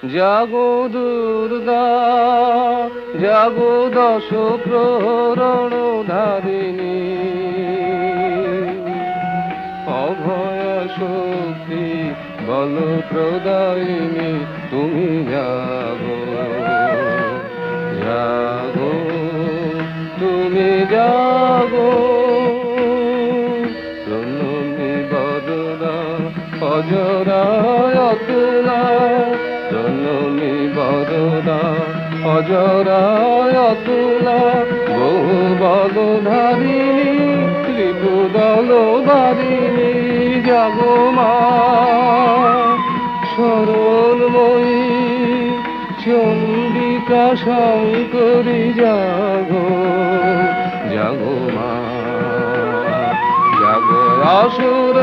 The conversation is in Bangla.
জাগো দুর্গা, জাগো দশ প্রহরণ ধারিণী অভয় শক্তি বল প্রদায়িনী তুমি জাগো। জাগো, তুমি জাগো। বদনা অজরায় প্রণমী বদনা অজরায় অতুলা, বহু বদধারিণী ত্রিপুদল বারিণী জাগো মা সরলময়ী চন্ডিকা শঙ্করী, জাগো জাগো মা। জাগো আসুর